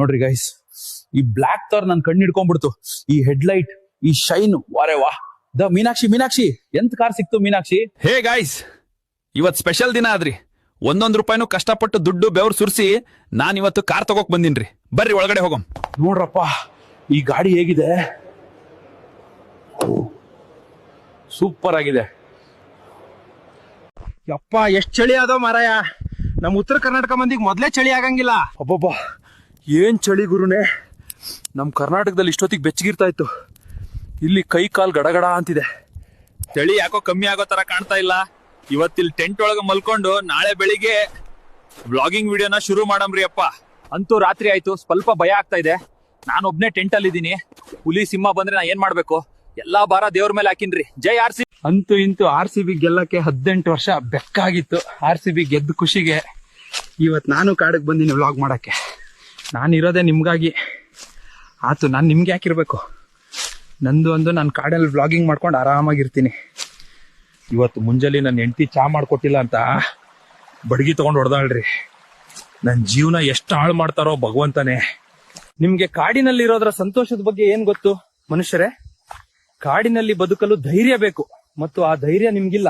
ನೋಡ್ರಿ ಗೈಸ್ ಈ black car ನನ್ ಕಣ್ಣು ಹಿಡ್ಕೊಂಡ್ಬಿಡ್ತು. ಈ ಹೆಡ್ಲೈಟ್ ಈ ಶೈನ್ ವಾರೆ ವಾ ದ ಮೀನಾಕ್ಷಿ ಮೀನಾಕ್ಷಿ ಎಂತ ಕಾರ್ ಸಿಕ್ತು ಮೀನಾಕ್ಷಿ? ಹೇ ಗಾಯ್ಸ್ ಇವತ್ ಸ್ಪೆಷಲ್ ದಿನ ಆದ್ರಿ. ಒಂದೊಂದ್ ರೂಪಾಯಿನೂ ಕಷ್ಟಪಟ್ಟು ದುಡ್ಡು ಬೆವರು ಸುರಿಸಿ ನಾನ್ ಇವತ್ತು ಕಾರ್ ತಗೋಕ್ ಬಂದಿನ್ರಿ. ಬರ್ರಿ ಒಳಗಡೆ ಹೋಗಂ ನೋಡ್ರಪ್ಪ ಈ ಗಾಡಿ ಹೇಗಿದೆ? ಸೂಪರ್ ಆಗಿದೆ. ಯಪ್ಪ ಎಷ್ಟ್ ಚಳಿ ಅದೋ ಮಾರಾಯ. ನಮ್ ಉತ್ತರ ಕರ್ನಾಟಕ ಮಂದಿಗೆ ಮೊದ್ಲೇ ಚಳಿ ಆಗಂಗಿಲ್ಲ. ಅಬ್ಬಬ್ಬಾ ಏನ್ ಚಳಿ ಗುರುನೇ? ನಮ್ ಕರ್ನಾಟಕದಲ್ಲಿ ಇಷ್ಟೊತ್ತಿಗೆ ಬೆಚ್ಚಗಿರ್ತಾ ಇತ್ತು. ಇಲ್ಲಿ ಕೈ ಕಾಲ್ ಗಡಗಡ ಅಂತಿದೆ. ಚಳಿ ಯಾಕೋ ಕಮ್ಮಿ ಆಗೋ ತರ ಕಾಣ್ತಾ ಇಲ್ಲ. ಇವತ್ತಿಲ್ಲಿ ಟೆಂಟ್ ಒಳಗ ಮಲ್ಕೊಂಡು ನಾಳೆ ಬೆಳಿಗ್ಗೆ ವ್ಲಾಗಿಂಗ್ ವಿಡಿಯೋನ ಶುರು ಮಾಡಮ್ರಿ ಅಪ್ಪ. ಅಂತೂ ರಾತ್ರಿ ಆಯ್ತು ಸ್ವಲ್ಪ ಭಯ ಆಗ್ತಾ ಇದೆ. ನಾನು ಒಬ್ನೇ ಟೆಂಟ್ ಅಲ್ಲಿ ಇದೀನಿ ಹುಲಿ ಸಿಂಹ ಬಂದ್ರೆ ನಾ ಏನ್ ಮಾಡ್ಬೇಕು? ಎಲ್ಲಾ ಭಾರ ದೇವ್ರ ಮೇಲೆ ಹಾಕಿನ್ರಿ. ಜೈ ಆರ್ ಸಿ ಅಂತೂ ಇಂತೂ ಆರ್ ಸಿ ಬಿ ಗೆಲ್ಲಕ್ಕೆ ಹದಿನೆಂಟು ವರ್ಷ ಬೆಕ್ಕಾಗಿತ್ತು. ಆರ್ ಸಿ ಬಿ ಗೆದ್ದ ಖುಷಿಗೆ ಇವತ್ ನಾನು ಕಾಡಕ್ ಬಂದಿನಿ ವ್ಲಾಗ್ ಮಾಡಕ್ಕೆ. ನಾನು ಇರೋದೇ ನಿಮ್ಗಾಗಿ. ಆತು, ನಾನು ನಿಮ್ಗೆ ಯಾಕಿರ್ಬೇಕು? ನಂದು ಒಂದು, ನಾನು ಕಾಡಲ್ಲಿ ವ್ಲಾಗಿಂಗ್ ಮಾಡ್ಕೊಂಡು ಆರಾಮಾಗಿರ್ತೀನಿ. ಇವತ್ತು ಮುಂಜಾನೆ ನನ್ನ ಹೆಂಡತಿ ಚಾ ಮಾಡ್ಕೊಟ್ಟಿಲ್ಲ ಅಂತ ಬಡಗಿ ತೊಗೊಂಡು ಹೊಡೆದಾಳ್ರಿ. ನನ್ನ ಜೀವನ ಎಷ್ಟು ಹಾಳು ಮಾಡ್ತಾರೋ ಭಗವಂತನೇ. ನಿಮ್ಗೆ ಕಾಡಿನಲ್ಲಿರೋದ್ರ ಸಂತೋಷದ ಬಗ್ಗೆ ಏನ್ ಗೊತ್ತು, ಮನುಷ್ಯರೇ? ಕಾಡಿನಲ್ಲಿ ಬದುಕಲು ಧೈರ್ಯ ಬೇಕು, ಮತ್ತು ಆ ಧೈರ್ಯ ನಿಮ್ಗಿಲ್ಲ.